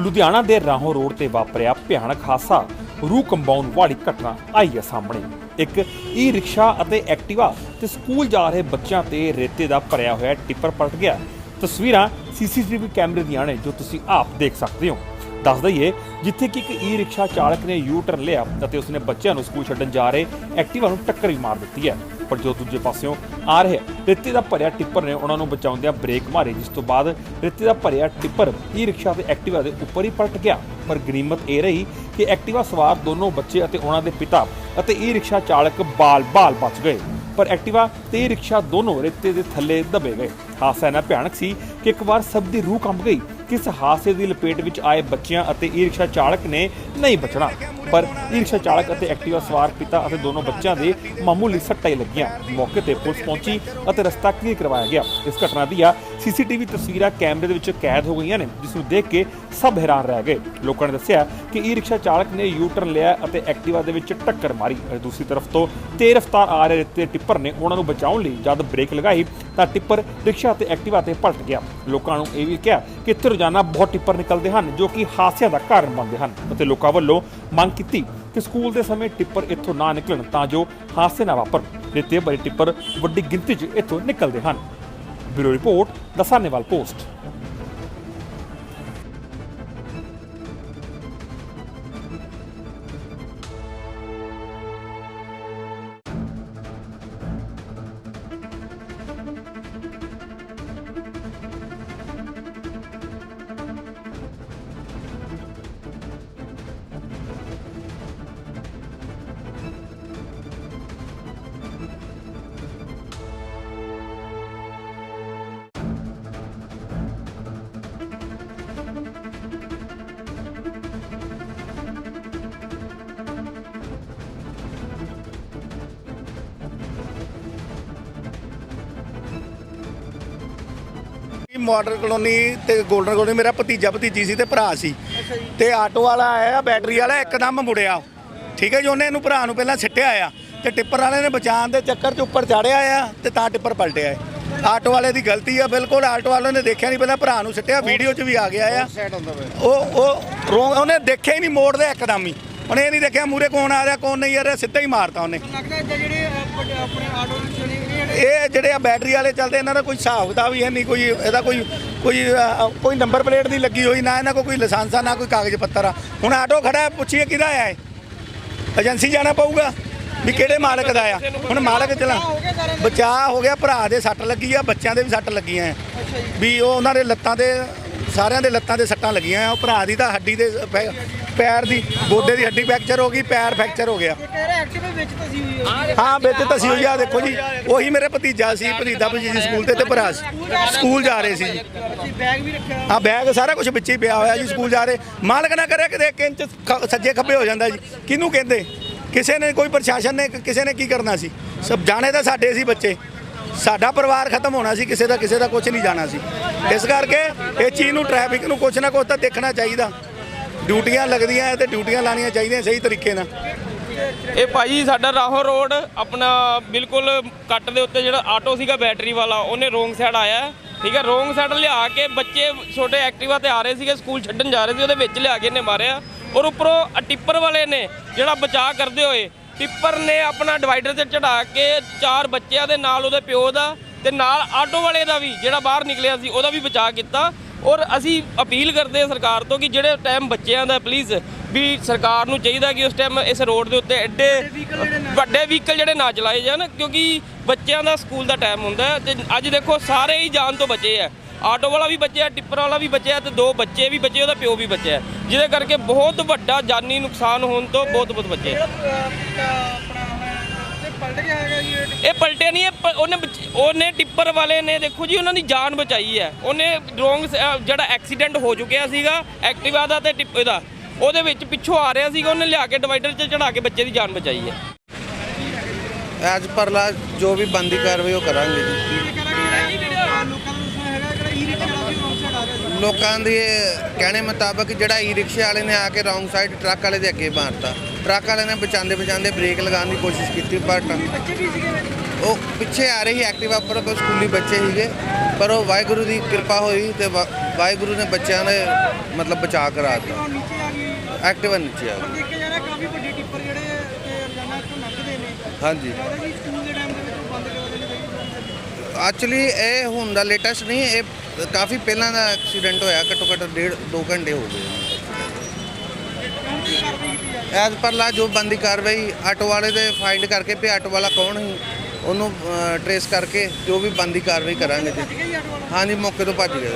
ਲੁਧਿਆਣਾ ਦੇ ਰਾਹੋਂ ਰੋਡ ਤੇ ਵਾਪਰਿਆ ਭਿਆਨਕ ਹਾਦਸਾ। ਰੂਹ ਕੰਬਾਊਂਡ ਵਾਲੀ ਘਟਨਾ ਆਈ ਹੈ ਸਾਹਮਣੇ। ਇੱਕ ਈ ਰਿਕਸ਼ਾ ਅਤੇ ਐਕਟਿਵਾ ਤੇ ਸਕੂਲ ਜਾ ਰਹੇ ਬੱਚਿਆਂ ਤੇ ਰੇਤੇ ਦਾ ਭਰਿਆ ਹੋਇਆ ਟਿੱਪਰ ਪਲਟ ਗਿਆ। ਤਸਵੀਰਾਂ ਸੀਸੀਟੀਵੀ ਕੈਮਰੇ ਦੀਆਂ ਨੇ, ਜੋ ਤੁਸੀਂ ਆਪ ਦੇਖ ਸਕਦੇ ਹੋ। ਦੱਸ ਦਈਏ, ਜਿੱਥੇ ਕਿ ਇੱਕ ਈ ਰਿਕਸ਼ਾ ਚਾਲਕ ਨੇ ਯੂ ਟਰਨ ਲਿਆ ਅਤੇ ਉਸਨੇ ਬੱਚਿਆਂ ਨੂੰ ਸਕੂਲ ਛੱਡਣ ਜਾ ਰਹੇ ਐਕਟਿਵਾ ਨੂੰ ਟੱਕਰ ਵੀ ਮਾਰ ਦਿੱਤੀ ਹੈ। ਪਰ ਜੋ ਦੂਜੇ ਪਾਸਿਓਂ ਆ ਰਿਹਾ ਰੇਤੇ ਦਾ ਭਰਿਆ ਟਿੱਪਰ ਨੇ ਉਹਨਾਂ ਨੂੰ ਬਚਾਉਂਦਿਆਂ ਬ੍ਰੇਕ ਮਾਰੀ, ਜਿਸ ਤੋਂ ਬਾਅਦ ਰੇਤੇ ਦਾ ਭਰਿਆ ਟਿੱਪਰ ਈ ਰਿਕਸ਼ਾ ਤੇ ਐਕਟਿਵਾ ਦੇ ਉੱਪਰ ਹੀ ਪਲਟ ਗਿਆ। ਪਰ ਗਨੀਮਤ ਇਹ ਰਹੀ ਕਿ ਐਕਟਿਵਾ ਸਵਾਰ ਦੋਨੋਂ ਬੱਚੇ ਅਤੇ ਉਹਨਾਂ ਦੇ ਪਿਤਾ ਅਤੇ ਈ ਰਿਕਸ਼ਾ ਚਾਲਕ ਬਾਲ-ਬਾਲ ਬਚ ਗਏ। ਪਰ ਐਕਟਿਵਾ ਤੇ ਈ ਰਿਕਸ਼ਾ ਦੋਨੋਂ ਰੇਤੇ ਦੇ ਥੱਲੇ ਦਬੇ ਗਏ। ਹਾਦਸਾ ਇੰਨਾ ਭਿਆਨਕ ਸੀ ਕਿ ਇੱਕ ਵਾਰ ਸਭ ਦੀ ਰੂਹ ਕੰਬ ਗਈ। ਕਿਸ ਹਾਦਸੇ ਦੀ ਲਪੇਟ ਵਿੱਚ ਆਏ ਬੱਚਿਆਂ ਅਤੇ ਈ ਰਿਕਸ਼ਾ ਚਾਲਕ ਨੇ ਨਹੀਂ ਬਚਣਾ। ਪਰ ਈ ਰਿਕਸ਼ਾ ਚਾਲਕ ਅਤੇ ਐਕਟਿਵਾ ਸਵਾਰ ਪਿਤਾ ਅਤੇ ਦੋਨੋਂ ਬੱਚਿਆਂ ਦੇ ਮਾਮੂਲੀ ਸੱਟਾਂ ਹੀ ਲੱਗੀਆਂ। ਮੌਕੇ ਤੇ ਪੁਲਿਸ ਪਹੁੰਚੀ ਅਤੇ ਰਸਤਾ ਕਲੀਅਰ ਕਰਵਾਇਆ ਗਿਆ। ਇਸ ਘਟਨਾ ਦੀਆਂ ਸੀਸੀਟੀਵੀ ਤਸਵੀਰਾਂ ਕੈਮਰੇ ਦੇ ਵਿੱਚ ਕੈਦ ਹੋ ਗਈਆਂ ਨੇ, ਜਿਸ ਨੂੰ ਦੇਖ ਕੇ ਸਭ ਹੈਰਾਨ ਰਹਿ ਗਏ। ਲੋਕਾਂ ਨੇ ਦੱਸਿਆ ਕਿ ਈ ਰਿਕਸ਼ਾ ਚਾਲਕ ਨੇ ਯੂ ਟਰਨ ਲਿਆ ਅਤੇ ਐਕਟਿਵਾ ਦੇ ਵਿੱਚ ਟੱਕਰ ਮਾਰੀ। ਅਤੇ ਦੂਸਰੀ ਤਰਫ ਤੋਂ ਤੇਜ਼ ਰਫ਼ਤਾਰ ਆ ਰਹੇ ਰੇਤੇ ਟਿੱਪਰ ਨੇ ਉਹਨਾਂ ਨੂੰ ਬਚਾਉਣ ਲਈ ਜਦ ਬ੍ਰੇਕ ਲਗਾਈ, ਤਾਂ ਟਿੱਪਰ ਰਿਕਸ਼ਾ ਤੇ ਐਕਟਿਵਾ ਤੇ ਪਲਟ ਗਿਆ। ਲੋਕਾਂ ਨੂੰ ਇਹ ਵੀ ਕਿਹਾ ਕਿ ਇੱਥੇ ਰੋਜ਼ਾਨਾ ਬਹੁਤ ਟਿੱਪਰ ਨਿਕਲਦੇ ਹਨ, ਜੋ ਕਿ ਹਾਦਸਿਆਂ ਦਾ ਕਾਰਨ ਬਣਦੇ ਹਨ। ਅਤੇ ਲੋਕਾਂ ਵੱਲੋਂ ਮੰਗ ਕੀਤੀ ਕਿ ਸਕੂਲ ਦੇ ਸਮੇਂ ਟਿੱਪਰ ਇੱਥੋਂ ਨਾ ਨਿਕਲਣ, ਤਾਂ ਜੋ ਹਾਦਸੇ ਨਾ ਵਾਪਰਨ ਰੇਤੇ ਬੜੇ ਟਿੱਪਰ ਵੱਡੀ ਗਿਣਤੀ 'ਚ ਇੱਥੋਂ ਨਿਕਲਦੇ ਹਨ। Bureau report, Dasanewal post. Model colony ਤੇ 골ਡਨ ਕਲੋਨੀ ਮੇਰਾ ਭਤੀਜਾ ਭਤੀਜੀ ਸੀ ਤੇ ਭਰਾ ਸੀ। ਤੇ ਆਟੋ ਵਾਲਾ ਆਇਆ ਬੈਟਰੀ ਵਾਲਾ ਇੱਕਦਮ ਮੁੜਿਆ। ਠੀਕ ਹੈ ਜੀ ਉਹਨੇ ਇਹਨੂੰ ਭਰਾ ਨੂੰ ਪਹਿਲਾਂ ਸਿੱਟਿਆ ਆ ਤੇ ਟਿੱਪਰ ਵਾਲੇ ਨੇ ਬਚਾਉਣ ਦੇ ਚੱਕਰ 'ਚ ਉੱਪਰ ਚਾੜਿਆ ਆ ਤੇ ਤਾਂ ਟਿੱਪਰ ਪਲਟਿਆ ਆਟੋ ਵਾਲੇ ਦੀ ਗਲਤੀ ਆ ਬਿਲਕੁਲ ਆਟੋ ਵਾਲੇ ਨੇ ਦੇਖਿਆ ਨਹੀਂ ਪਹਿਲਾਂ ਭਰਾ ਨੂੰ ਸਿੱਟਿਆ ਵੀਡੀਓ 'ਚ ਵੀ ਆ ਗਿਆ ਆ। ਉਹ ਉਹ ਉਹਨੇ ਦੇਖਿਆ ਹੀ ਨਹੀਂ ਮੋੜਦਾ ਇੱਕਦਮ ਹੀ। ਉਹਨੇ ਇਹ ਨਹੀਂ ਦੇਖਿਆ ਮੂਰੇ ਕੌਣ ਆ ਰਿਹਾ ਕੌਣ ਨਹੀਂ ਆ ਰਿਹਾ ਸਿੱਧਾ ਹੀ ਮਾਰਤਾ ਉਹਨੇ। ਲੱਗਦਾ ਇੱਦਾਂ ਜਿਹੜੇ ਆਪਣੇ ਆਪਣੇ ਆਟੋ ਰਿਕਸ਼ੇ ਨੇ ਇਹ ਜਿਹੜੇ ਆ ਬੈਟਰੀ ਵਾਲੇ ਚੱਲਦੇ ਇਹਨਾਂ ਦਾ ਕੋਈ ਹਿਸਾਬ ਦਾ ਵੀ ਹੈ ਨਹੀਂ ਕੋਈ ਇਹਦਾ ਕੋਈ ਕੋਈ ਕੋਈ ਨੰਬਰ ਪਲੇਟ ਦੀ ਲੱਗੀ ਹੋਈ ਨਾ ਇਹਨਾਂ ਕੋਲ ਕੋਈ ਲਾਇਸੈਂਸ ਆ ਨਾ ਕੋਈ ਕਾਗਜ਼ ਪੱਤਰ ਆ। ਹੁਣ ਆਟੋ ਖੜਾ ਹੈ, ਪੁੱਛੀਏ ਕਿਹਦਾ ਆ ਇਹ? ਏਜੰਸੀ ਜਾਣਾ ਪਊਗਾ ਵੀ ਕਿਹੜੇ ਮਾਲਕ ਦਾ ਆ? ਹੁਣ ਮਾਲਕ ਚਲਾ ਹੋ? ਬਚਾਅ ਹੋ ਗਿਆ ਭਰਾ ਦੇ ਸੱਟ ਲੱਗੀ ਆ ਬੱਚਿਆਂ ਦੇ ਵੀ ਸੱਟ ਲੱਗੀਆਂ ਵੀ ਉਹ ਉਹਨਾਂ ਦੇ ਲੱਤਾਂ ਦੇ ਸਾਰਿਆਂ ਦੇ ਲੱਤਾਂ ਦੇ ਸੱਟਾਂ ਲੱਗੀਆਂ ਆ ਉਹ ਭਰਾ ਦੀ ਤਾਂ ਹੱਡੀ ਦੇ ਪੈਰ ਦੀ ਗੋਡੇ ਦੀ ਹੱਡੀ ਫ੍ਰੈਕਚਰ ਹੋ ਗਈ ਪੈਰ ਫ੍ਰੈਕਚਰ ਹੋ ਗਿਆ। ਇਹ ਕਹਿ ਰਿਹਾ ਐਕਟਿਵ ਵਿੱਚ ਤਸੀ ਹੋਈ ਹੈ ਹਾਂ ਵਿੱਚ ਤਸੀ ਹੋਈ ਆ ਦੇਖੋ ਜੀ ਉਹੀ ਮੇਰੇ ਭਤੀਜਾ ਸੀ ਭਤੀਜਾ ਭਤੀਜੀ ਸਕੂਲ ਤੇ ਤੇ ਭਰਾ ਸੀ। ਸਕੂਲ ਜਾ ਰਹੇ ਸੀ। ਜੀ ਤੁਸੀਂ ਬੈਗ ਵੀ ਰੱਖਿਆ ਆ ਬੈਗ ਸਾਰਾ ਕੁਝ ਵਿੱਚ ਹੀ ਪਿਆ ਹੋਇਆ ਜੀ ਸਕੂਲ ਜਾ ਰਹੇ। ਮਾਲਕ ਨਾ ਕਰੇ ਕਿਤੇ ਇੱਕ ਇੰਚ ਸੱਜੇ ਖੱਬੇ ਹੋ ਜਾਂਦਾ ਜੀ। ਕਿਹਨੂੰ ਕਹਿੰਦੇ? ਕਿਸੇ ਨੇ ਕੋਈ ਪ੍ਰਸ਼ਾਸਨ ਨੇ ਕਿਸੇ ਨੇ ਕੀ ਕਰਨਾ ਸੀ? ਸਭ ਜਾਣੇ ਤਾਂ ਸਾਡੇ ਸੀ ਬੱਚੇ। ਸਾਡਾ ਪਰਿਵਾਰ ਖਤਮ ਹੋਣਾ ਸੀ ਕਿਸੇ ਦਾ ਕਿਸੇ ਦਾ ਕੁਝ ਨਹੀਂ ਜਾਣਾ ਸੀ। ਇਸ ਕਰਕੇ ਇਹ ਚੀਜ਼ ਨੂੰ ਟ੍ਰੈਫਿਕ ਨੂੰ ਕੁਝ ਨਾ ਕੁਝ ਤਾਂ ਦੇਖਣਾ ਚਾਹੀਦਾ। ਡਿਊਟੀਆਂ ਲੱਗਦੀਆਂ ਹੈ ਤੇ ਡਿਊਟੀਆਂ ਲਾਣੀਆਂ ਚਾਹੀਦੀਆਂ ਸਹੀ ਤਰੀਕੇ ਨਾਲ। ਇਹ ਭਾਜੀ ਸਾਡਾ ਰਾਹੋਂ ਰੋਡ, ਆਪਣਾ ਬਿਲਕੁਲ ਕੱਟ ਦੇ ਉੱਤੇ ਜਿਹੜਾ ਆਟੋ ਸੀਗਾ ਬੈਟਰੀ ਵਾਲਾ, ਉਹਨੇ ਰੋਂਗ ਸਾਈਡ ਆਇਆ। ਠੀਕ ਹੈ ਰੋਂਗ ਸਾਈਡ ਲਿਆ ਕੇ ਬੱਚੇ ਛੋਟੇ ਐਕਟਿਵਾ ਤੇ ਆ ਰਹੇ ਸੀਗੇ, ਸਕੂਲ ਛੱਡਣ ਜਾ ਰਹੇ ਸੀ, ਉਹਦੇ ਵਿੱਚ ਲਿਆ ਕੇ ਇਹਨੇ ਮਾਰਿਆ। ਔਰ ਉੱਪਰੋਂ ਟਿੱਪਰ ਵਾਲੇ ਨੇ ਜਿਹੜਾ ਬਚਾਅ ਕਰਦੇ ਹੋਏ, ਟਿੱਪਰ ਨੇ ਆਪਣਾ ਡਿਵਾਈਡਰ ਤੇ ਚੜਾ ਕੇ ਚਾਰ ਬੱਚਿਆਂ ਦੇ ਨਾਲ ਉਹਦੇ ਪਿਓ ਦਾ ਤੇ ਨਾਲ ਆਟੋ ਵਾਲੇ ਦਾ ਵੀ, ਜਿਹੜਾ ਬਾਹਰ ਨਿਕਲਿਆ ਸੀ, ਉਹਦਾ ਵੀ ਬਚਾਅ ਕੀਤਾ। ਔਰ ਅਸੀਂ ਅਪੀਲ ਕਰਦੇ ਹਾਂ ਸਰਕਾਰ ਤੋਂ ਕਿ ਜਿਹੜੇ ਟਾਈਮ ਬੱਚਿਆਂ ਦਾ ਪਲੀਜ਼ ਵੀ ਸਰਕਾਰ ਨੂੰ ਚਾਹੀਦਾ ਕਿ ਉਸ ਟਾਈਮ ਇਸ ਰੋਡ ਦੇ ਉੱਤੇ ਐਡੇ ਵੱਡੇ ਵਹੀਕਲ ਜਿਹੜੇ ਨਾ ਚਲਾਏ ਜਾਣ ਕਿਉਂਕਿ ਬੱਚਿਆਂ ਦਾ ਸਕੂਲ ਦਾ ਟਾਈਮ ਹੁੰਦਾ ਤੇ ਅੱਜ ਦੇਖੋ ਸਾਰੇ ਹੀ ਜਾਨ ਤੋਂ ਬਚੇ ਆ। ਆਟੋ ਵਾਲਾ ਵੀ ਬਚਿਆ ਟਿੱਪਰ ਵਾਲਾ ਵੀ ਬਚਿਆ ਤੇ ਦੋ ਬੱਚੇ ਵੀ ਬਚੇ ਉਹਦਾ ਪਿਓ ਵੀ ਬਚਿਆ। ਜਿਹਦੇ ਕਰਕੇ ਬਹੁਤ ਵੱਡਾ ਜਾਨੀ ਨੁਕਸਾਨ ਹੋਣ ਤੋਂ ਬਹੁਤ ਬਹੁਤ ਬਚੇ ਪਲਟ ਗਿਆ ਹੈਗਾ ਜੀ ਇਹ ਇਹ ਪਲਟਿਆ ਨਹੀਂ ਇਹ ਪ- ਉਹਨੇ ਬਚ- ਉਹਨੇ ਟਿੱਪਰ ਵਾਲੇ ਨੇ ਦੇਖੋ ਜੀ ਉਹਨਾਂ ਦੀ ਜਾਨ ਬਚਾਈ ਹੈ। ਉਹਨੇ ਰੋਂਗ ਜਿਹੜਾ ਐਕਸੀਡੈਂਟ ਹੋ ਚੁੱਕਿਆ ਸੀਗਾ ਐਕਟਿਵਾ ਦਾ ਤੇ ਟਿੱਪਰ ਦਾ ਉਹਦੇ ਵਿੱਚ ਪਿੱਛੋਂ ਆ ਰਿਹਾ ਸੀਗਾ ਉਹਨੇ ਲਿਆ ਕੇ ਡਿਵਾਈਡਰ 'ਚ ਚੜਾ ਕੇ ਬੱਚੇ ਦੀ ਜਾਨ ਬਚਾਈ ਹੈ। ਐਜ ਪਰ ਲਾ ਜੋ ਵੀ ਬੰਦੀ ਕਾਰਵਾਈ ਉਹ ਕਰਾਂਗੇ ਜੀ। ਲੋਕਾਂ ਦਾ ਦੱਸਣਾ ਹੈਗਾ ਜਿਹੜਾ ਈ ਰਿਕਸ਼ਾ ਵਾਲਾ ਸੀ ਰੋਂਗ ਸਾਈਡ ਆ ਰਿਹਾ ਸੀ ਲੋਕਾਂ ਦੇ ਕਹਿਣੇ ਮੁਤਾਬਕ ਜਿਹੜਾ ਈ ਰਿਕਸ਼ੇ ਵਾਲੇ ਨੇ ਆ ਕੇ ਰੌਂਗ ਸਾਈਡ ਟਰੱਕ ਵਾਲੇ ਦੇ ਅੱਗੇ ਮਾਰਤਾ। ਟਰੱਕ ਵਾਲੇ ਨੇ ਬਚਾਉਂਦੇ ਬਚਾਉਂਦੇ ਬ੍ਰੇਕ ਲਗਾਉਣ ਦੀ ਕੋਸ਼ਿਸ਼ ਕੀਤੀ ਪਰ ਉਹ ਪਿੱਛੇ ਆ ਰਹੀ ਐਕਟਿਵਾ ਪਰ ਕੋਈ ਸਕੂਲੀ ਬੱਚੇ ਸੀਗੇ। ਪਰ ਉਹ ਵਾਹਿਗੁਰੂ ਦੀ ਕਿਰਪਾ ਹੋਈ ਤੇ ਵਾ- ਵਾਹਿਗੁਰੂ ਨੇ ਬੱਚਿਆਂ ਨੇ ਮਤਲਬ ਬਚਾ ਕਰਾ ਦਿੱਤਾ। ਐਕਟਿਵਾ ਨੀਚੇ ਆ ਗਈ ਦੇਖਿਆ ਜਾ ਰਿਹਾ ਕਾਫੀ ਵੱਡੇ ਟਿੱਪਰ ਜਿਹੜੇ ਰੋਜ਼ਾਨਾ ਇੱਥੋਂ ਲੰਘਦੇ ਨੇ ਹਾਂਜੀ। ਲੱਗਦਾ ਐਕਚੁਅਲੀ ਇਹ ਹੁਣ ਦਾ ਲੇਟੈਸਟ ਨਹੀਂ, ਇਹ ਕਾਫੀ ਪਹਿਲਾਂ ਦਾ ਐਕਸੀਡੈਂਟ ਹੋਇਆ, ਘੱਟੋ ਘੱਟ ਡੇਢ 2 ਘੰਟੇ ਹੋ ਗਏ। ਹੁਣ ਐਜ਼ ਪਰ ਲਾ ਜੋ ਬੰਦੀ ਕਾਰਵਾਈ, ਆਟੋ ਵਾਲੇ ਦੇ ਫਾਈਂਡ ਕਰਕੇ ਵੀ ਆਟੋ ਵਾਲਾ ਕੌਣ ਸੀ, ਉਹਨੂੰ ਟਰੇਸ ਕਰਕੇ ਜੋ ਵੀ ਬੰਦੀ ਕਾਰਵਾਈ ਕਰਾਂਗੇ ਜੀ। ਹਾਂਜੀ, ਮੌਕੇ ਤੋਂ ਭੱਜ ਗਏ।